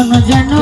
এখনও যেন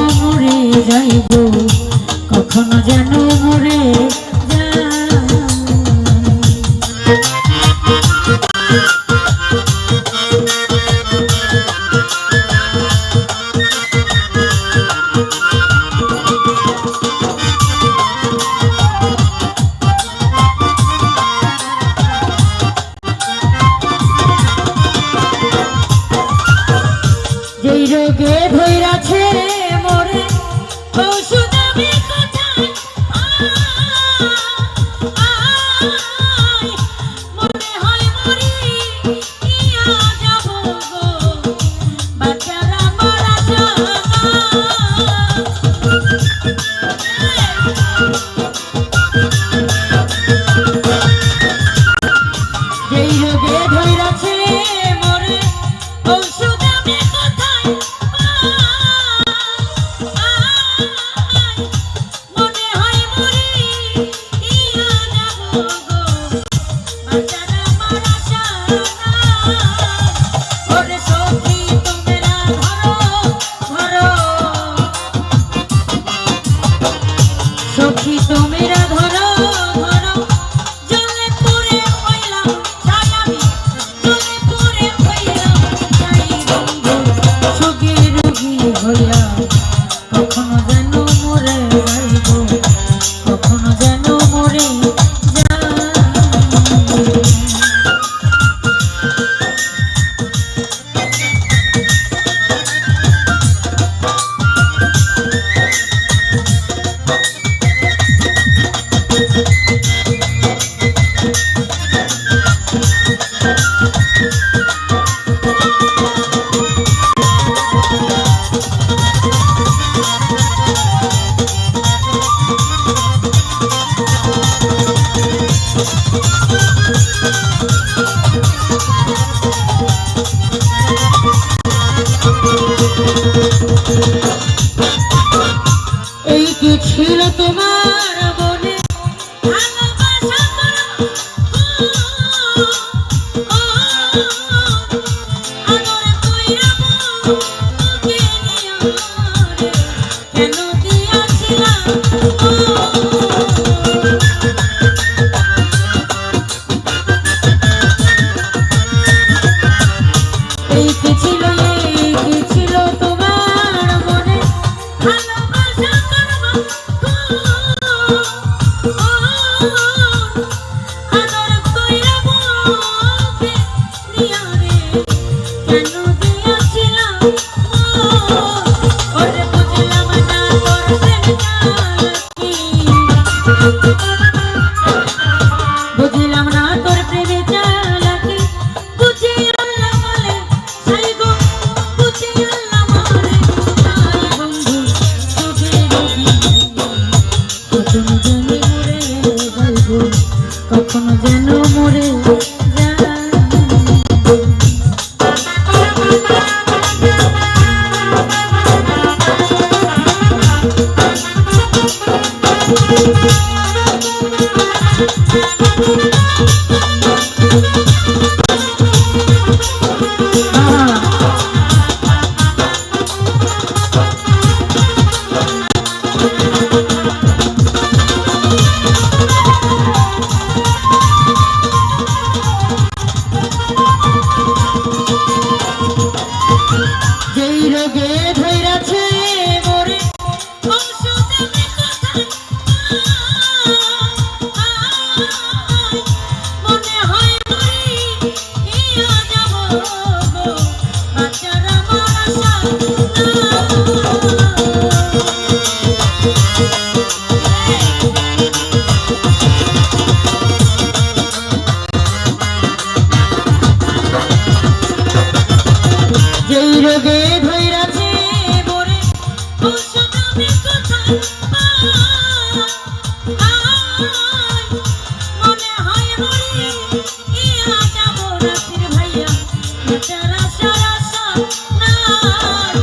ছিল তোমার কেন আমার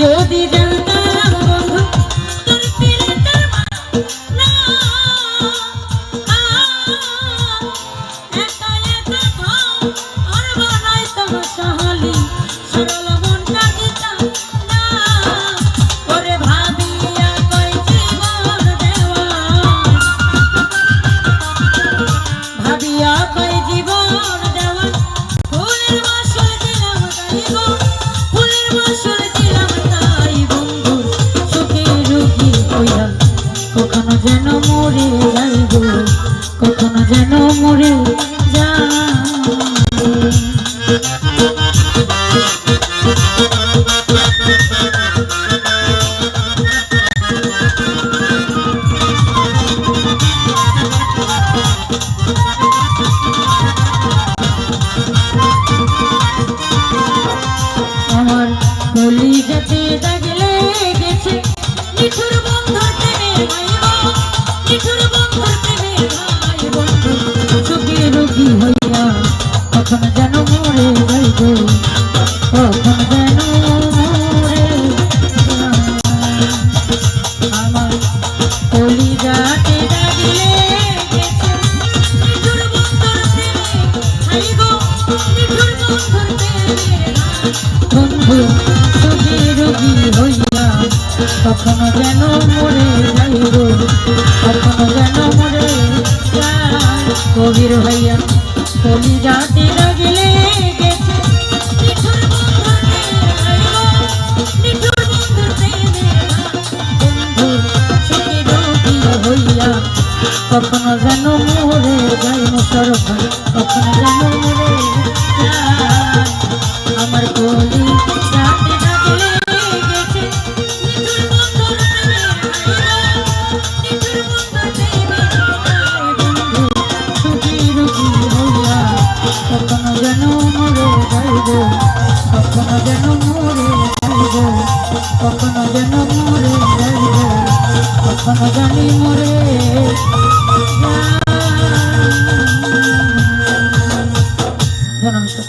যদি জান যেন মরে কখনো যেন মরে যাই রোদ কখনো যেন মরে যাই কবির ভাইয়া কবি যাতে লাগলে কখনো যেন মরে যাই মোটর কখনো যেন যাইবো কখনো যেন মরে যাইবো কখনো যেন মরে যাইবো কখনো জানি মরে নমস্কার